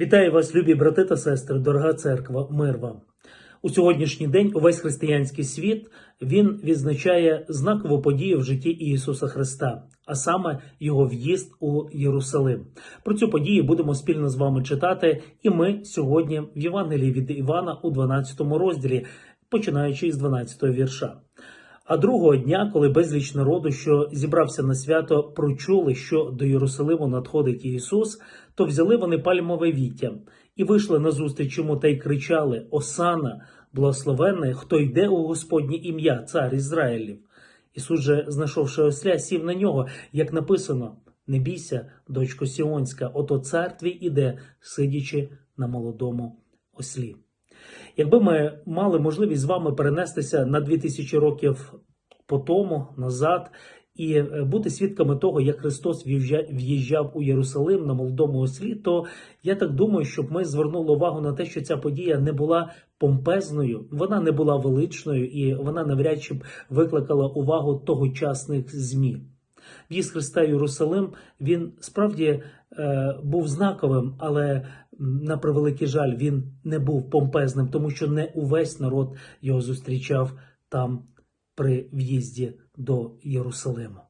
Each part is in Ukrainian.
Вітаю вас, любі брати та сестри, дорога церква, мир вам. У сьогоднішній день увесь християнський світ він відзначає знакову подію в житті Ісуса Христа, а саме його в'їзд у Єрусалим. Про цю подію будемо спільно з вами читати, і ми сьогодні в Євангелії від Івана у 12 розділі, починаючи з 12 вірша. А другого дня, коли безліч народу, що зібрався на свято, прочули, що до Єрусалиму надходить Ісус, то взяли вони пальмове віття і вийшли назустріч йому та й кричали: Осана, благословенний, хто йде у Господнє ім'я, цар Ізраїлів. Ісус же, знайшовши осля, сів на нього, як написано: Не бійся, дочко Сіонська, ото цар твій іде, сидячи на молодому ослі. Якби ми мали можливість з вами перенестися на 2000 років по тому назад і е, бути свідками того, як Христос в'їжджав у Єрусалим на молодому ослі, то я так думаю, щоб ми звернули увагу на те, що ця подія не була помпезною, вона не була величною і вона навряд чи б викликала увагу тогочасних змі. В'їзд Христа в Єрусалим він справді е, був знаковим, але на превеликий жаль він не був помпезним, тому що не увесь народ його зустрічав там при в'їзді до Єрусалиму.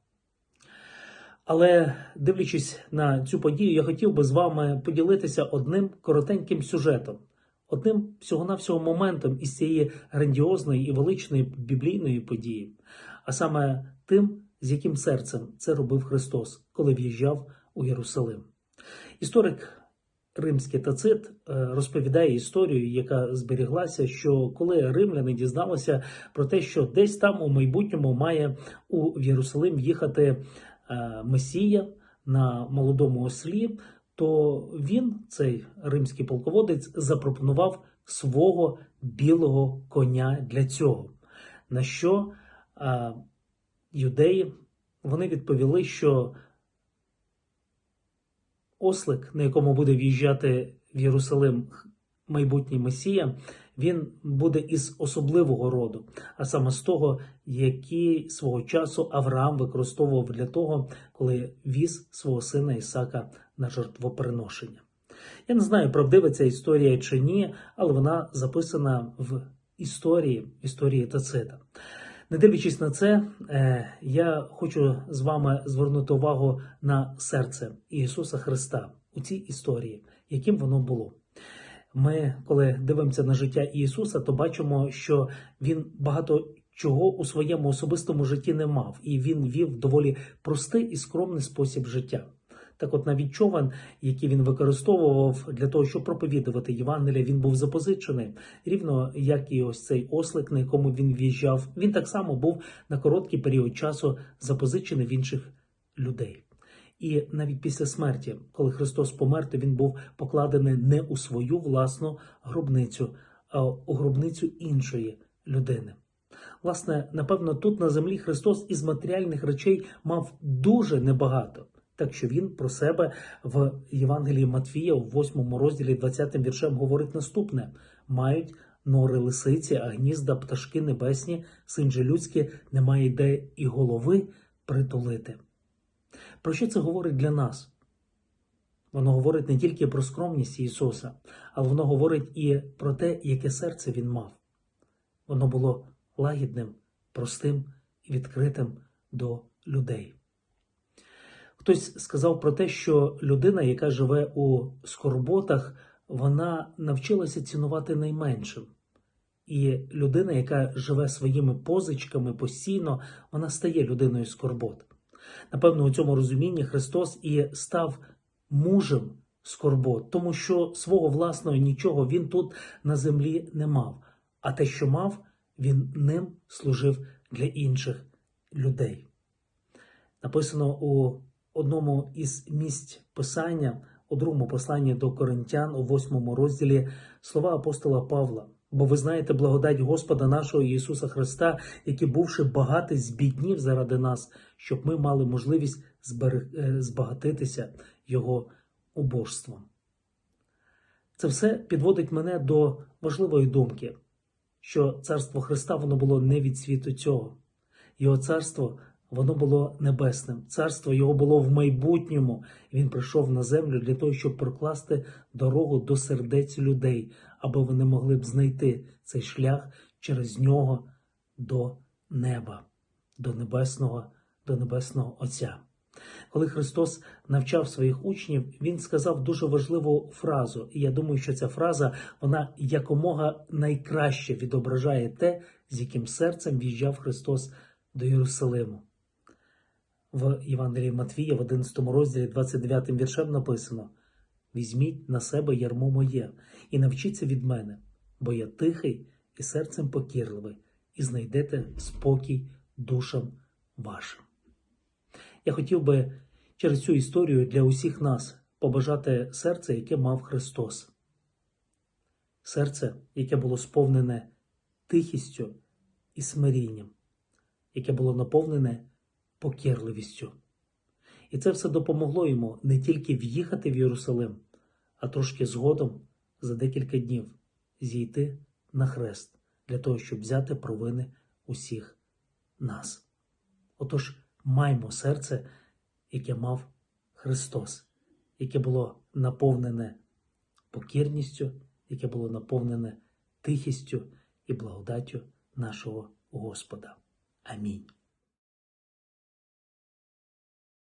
Але дивлячись на цю подію, я хотів би з вами поділитися одним коротеньким сюжетом, одним всього-навсього моментом із цієї грандіозної і величної біблійної події, а саме тим, з яким серцем це робив Христос, коли в'їжджав у Єрусалим. Історик римський Тацит е, розповідає історію, яка зберіглася, що коли римляни дізналися про те, що десь там у майбутньому має у Єрусалим їхати е, Месія на молодому ослі, то він, цей римський полководець, запропонував свого білого коня для цього. На що е, юдеї вони відповіли, що ослик, на якому буде в'їжджати в Єрусалим майбутній Месія, він буде із особливого роду, а саме з того, який свого часу Авраам використовував для того, коли віз свого сина Ісака на жертвоприношення. Я не знаю, правдива ця історія чи ні, але вона записана в історії, історії Тацита. Не дивлячись на це, е, я хочу з вами звернути увагу на серце Ісуса Христа у цій історії, яким воно було. Ми, коли дивимося на життя Ісуса, то бачимо, що Він багато чого у своєму особистому житті не мав, і він вів доволі простий і скромний спосіб життя. Так от навіть човен, який він використовував для того, щоб проповідувати Євангелія, він був запозичений, рівно як і ось цей ослик, на якому він в'їжджав. Він так само був на короткий період часу запозичений в інших людей. І навіть після смерті, коли Христос помер, то він був покладений не у свою власну гробницю, а у гробницю іншої людини. Власне, напевно, тут на землі Христос із матеріальних речей мав дуже небагато. Так що він про себе в Євангелії Матвія, в 8 розділі 20 віршем говорить наступне: мають нори лисиці, а гнізда пташки небесні, син же людський, немає де і голови притулити. Про що це говорить для нас? Воно говорить не тільки про скромність Ісуса, але воно говорить і про те, яке серце Він мав. Воно було лагідним, простим і відкритим до людей. Хтось сказав про те, що людина, яка живе у скорботах, вона навчилася цінувати найменшим. І людина, яка живе своїми позичками постійно, вона стає людиною скорбот. Напевно, у цьому розумінні Христос і став мужем скорбот, тому що свого власного нічого він тут на землі не мав, а те, що мав, він ним служив для інших людей. Написано у одному із місць писання, у другому посланні до Коринтян, у восьмому розділі, слова апостола Павла. Бо ви знаєте благодать Господа нашого Ісуса Христа, який, бувши багатий, збіднів заради нас, щоб ми мали можливість зберег- е, збагатитися Його убожством. Це все підводить мене до важливої думки, що царство Христа воно було не від світу цього. Його царство воно було небесним. Царство його було в майбутньому. Він прийшов на землю для того, щоб прокласти дорогу до сердець людей, аби вони могли б знайти цей шлях через нього до неба, до небесного, до небесного Отця. Коли Христос навчав своїх учнів, Він сказав дуже важливу фразу. І я думаю, що ця фраза вона якомога найкраще відображає те, з яким серцем в'їжджав Христос до Єрусалиму. В Євангелії Матвія, в 11 розділі, 29 віршем написано: Візьміть на себе ярмо моє і навчіться від мене, бо я тихий і серцем покірливий, і знайдете спокій душам вашим. Я хотів би через цю історію для усіх нас побажати серце, яке мав Христос. Серце, яке було сповнене тихістю і смирінням, яке було наповнене покірливістю. І це все допомогло йому не тільки в'їхати в Єрусалим, а трошки згодом за декілька днів зійти на хрест для того, щоб взяти провини усіх нас. Отож, маймо серце, яке мав Христос, яке було наповнене покірністю, яке було наповнене тихістю і благодаттю нашого Господа. Амінь.